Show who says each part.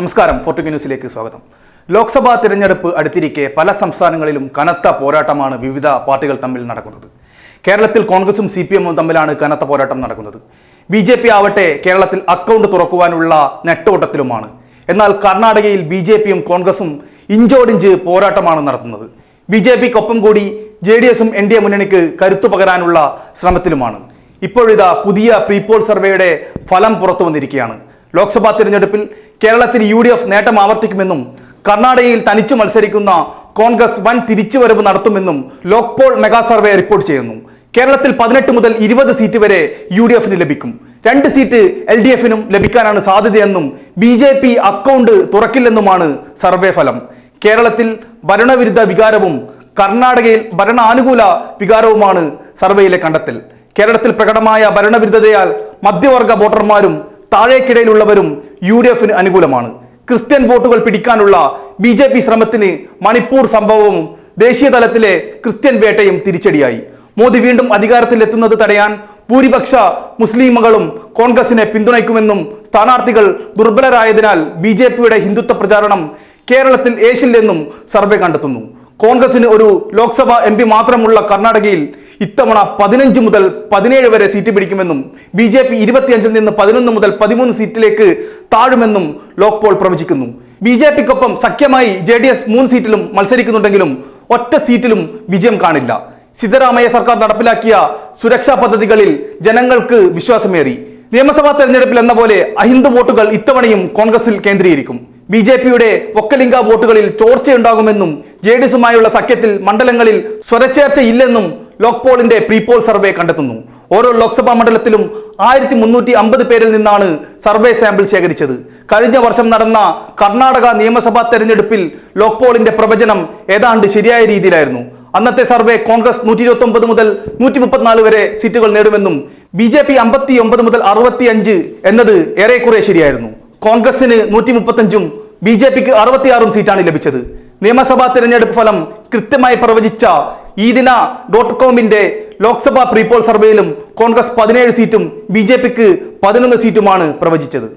Speaker 1: നമസ്കാരം ഫോർട്ടുഗ ന്യൂസിലേക്ക് സ്വാഗതം. ലോക്സഭാ തിരഞ്ഞെടുപ്പ് അടുത്തിരിക്കെ പല സംസ്ഥാനങ്ങളിലും കനത്ത പോരാട്ടമാണ് വിവിധ പാർട്ടികൾ തമ്മിൽ നടക്കുന്നത്. കേരളത്തിൽ കോൺഗ്രസും സി പി എമ്മും തമ്മിലാണ് കനത്ത പോരാട്ടം നടക്കുന്നത്. ബി ജെ പി ആവട്ടെ കേരളത്തിൽ അക്കൗണ്ട് തുറക്കുവാനുള്ള നെട്ടോട്ടത്തിലുമാണ്. എന്നാൽ കർണാടകയിൽ ബി ജെ പിയും കോൺഗ്രസും ഇഞ്ചോടിഞ്ച് പോരാട്ടമാണ് നടത്തുന്നത്. ബി ജെ പിക്കൊപ്പം കൂടി ജെ ഡി എസും എൻ ഡി എ മുന്നണിക്ക് കരുത്തു പകരാനുള്ള ശ്രമത്തിലുമാണ്. ഇപ്പോഴിതാ പുതിയ പ്രീപോൾ സർവേയുടെ ഫലം പുറത്തു വന്നിരിക്കുകയാണ്. ലോക്സഭാ തിരഞ്ഞെടുപ്പിൽ കേരളത്തിൽ യു ഡി എഫ് നേട്ടം ആവർത്തിക്കുമെന്നും കർണാടകയിൽ തനിച്ചു മത്സരിക്കുന്ന കോൺഗ്രസ് വൻ തിരിച്ചുവരവ് നടത്തുമെന്നും ലോക്പോൾ മെഗാ സർവേ റിപ്പോർട്ട് ചെയ്യുന്നു. കേരളത്തിൽ പതിനെട്ട് മുതൽ ഇരുപത് സീറ്റ് വരെ യു ഡി എഫിന് ലഭിക്കും. രണ്ട് സീറ്റ് എൽ ഡി എഫിനും ലഭിക്കാനാണ് സാധ്യതയെന്നും ബി ജെ പി അക്കൗണ്ട് തുറക്കില്ലെന്നുമാണ് സർവേ ഫലം. കേരളത്തിൽ ഭരണവിരുദ്ധ വികാരവും കർണാടകയിൽ ഭരണാനുകൂല വികാരവുമാണ് സർവേയിലെ കണ്ടെത്തൽ. കേരളത്തിൽ പ്രകടമായ ഭരണവിരുദ്ധതയാൽ മധ്യവർഗ വോട്ടർമാരും താഴേക്കിടയിലുള്ളവരും യു ഡി എഫിന് അനുകൂലമാണ്. ക്രിസ്ത്യൻ വോട്ടുകൾ പിടിക്കാനുള്ള ബി ജെ പി ശ്രമത്തിന് മണിപ്പൂർ സംഭവവും ദേശീയ തലത്തിലെ ക്രിസ്ത്യൻ വേട്ടയും തിരിച്ചടിയായി. മോദി വീണ്ടും അധികാരത്തിലെത്തുന്നത് തടയാൻ ഭൂരിപക്ഷ മുസ്ലിമുകളും കോൺഗ്രസിനെ പിന്തുണയ്ക്കുമെന്നും സ്ഥാനാർത്ഥികൾ ദുർബലരായതിനാൽ ബി ജെ പിയുടെ ഹിന്ദുത്വ പ്രചാരണം കേരളത്തിൽ ഏശില്ലെന്നും സർവേ കണ്ടെത്തുന്നു. കോൺഗ്രസിന് ഒരു ലോക്സഭാ എം പി മാത്രമുള്ള കർണാടകയിൽ ഇത്തവണ പതിനഞ്ച് മുതൽ പതിനേഴ് വരെ സീറ്റ് പിടിക്കുമെന്നും ബി ജെ പി ഇരുപത്തിയഞ്ചിൽ നിന്ന് പതിനൊന്ന് മുതൽ പതിമൂന്ന് സീറ്റിലേക്ക് താഴുമെന്നും ലോക്പോൾ പ്രവചിക്കുന്നു. ബി ജെ പിക്കൊപ്പം സഖ്യമായി ജെ ഡി എസ് മൂന്ന് സീറ്റിലും മത്സരിക്കുന്നുണ്ടെങ്കിലും ഒറ്റ സീറ്റിലും വിജയം കാണില്ല. സിദ്ധരാമയ്യ സർക്കാർ നടപ്പിലാക്കിയ സുരക്ഷാ പദ്ധതികളിൽ ജനങ്ങൾക്ക് വിശ്വാസമേറി. നിയമസഭാ തെരഞ്ഞെടുപ്പിൽ എന്ന പോലെ അഹിന്ദു വോട്ടുകൾ ഇത്തവണയും കോൺഗ്രസിൽ കേന്ദ്രീകരിക്കും. ബി ജെ പിയുടെ ഒക്കലിംഗ വോട്ടുകളിൽ ചോർച്ചയുണ്ടാകുമെന്നും ജെ ഡി എസുമായുള്ള സഖ്യത്തിൽ മണ്ഡലങ്ങളിൽ സ്വരച്ചേർച്ചയില്ലെന്നും ലോക്പോളിന്റെ പ്രീപോൾ സർവേ കണ്ടെത്തുന്നു. ഓരോ ലോക്സഭാ മണ്ഡലത്തിലും ആയിരത്തി മുന്നൂറ്റി അമ്പത് പേരിൽ നിന്നാണ് സർവേ സാമ്പിൾ ശേഖരിച്ചത്. കഴിഞ്ഞ വർഷം നടന്ന കർണാടക നിയമസഭാ തെരഞ്ഞെടുപ്പിൽ ലോക്പോളിന്റെ പ്രവചനം ഏതാണ്ട് ശരിയായ രീതിയിലായിരുന്നു. അന്നത്തെ സർവേ കോൺഗ്രസ് നൂറ്റി ഇരുപത്തി ഒമ്പത് മുതൽ നൂറ്റി മുപ്പത്തിനാല് വരെ സീറ്റുകൾ നേടുമെന്നും ബി ജെ പി അമ്പത്തി ഒമ്പത് മുതൽ അറുപത്തി അഞ്ച് എന്നത് ഏറെക്കുറെ ശരിയായിരുന്നു. കോൺഗ്രസിന് നൂറ്റി മുപ്പത്തഞ്ചും ബി ജെ പിക്ക് അറുപത്തിയാറും സീറ്റാണ് ലഭിച്ചത്. നിയമസഭാ തിരഞ്ഞെടുപ്പ് ഫലം കൃത്യമായി പ്രവചിച്ച ഈദിന ഡോട്ട് കോമിന്റെ ലോക്സഭാ പ്രീപോൾ സർവേയിലും കോൺഗ്രസ് പതിനേഴ് സീറ്റും ബി ജെ പിക്ക് പതിനൊന്ന് സീറ്റുമാണ് പ്രവചിച്ചത്.